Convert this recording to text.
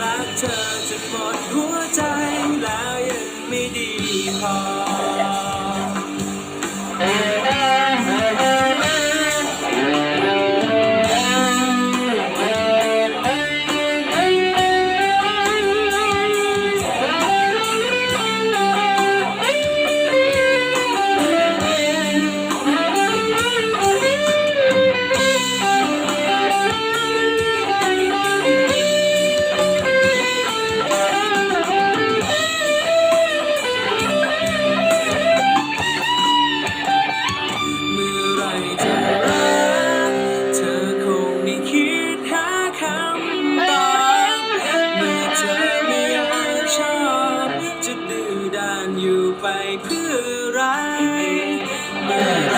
รักเธอจนหมดหัวใจแล้วยังไม่ดีพอ อยู่ไปเพื่อไรเมื่อไร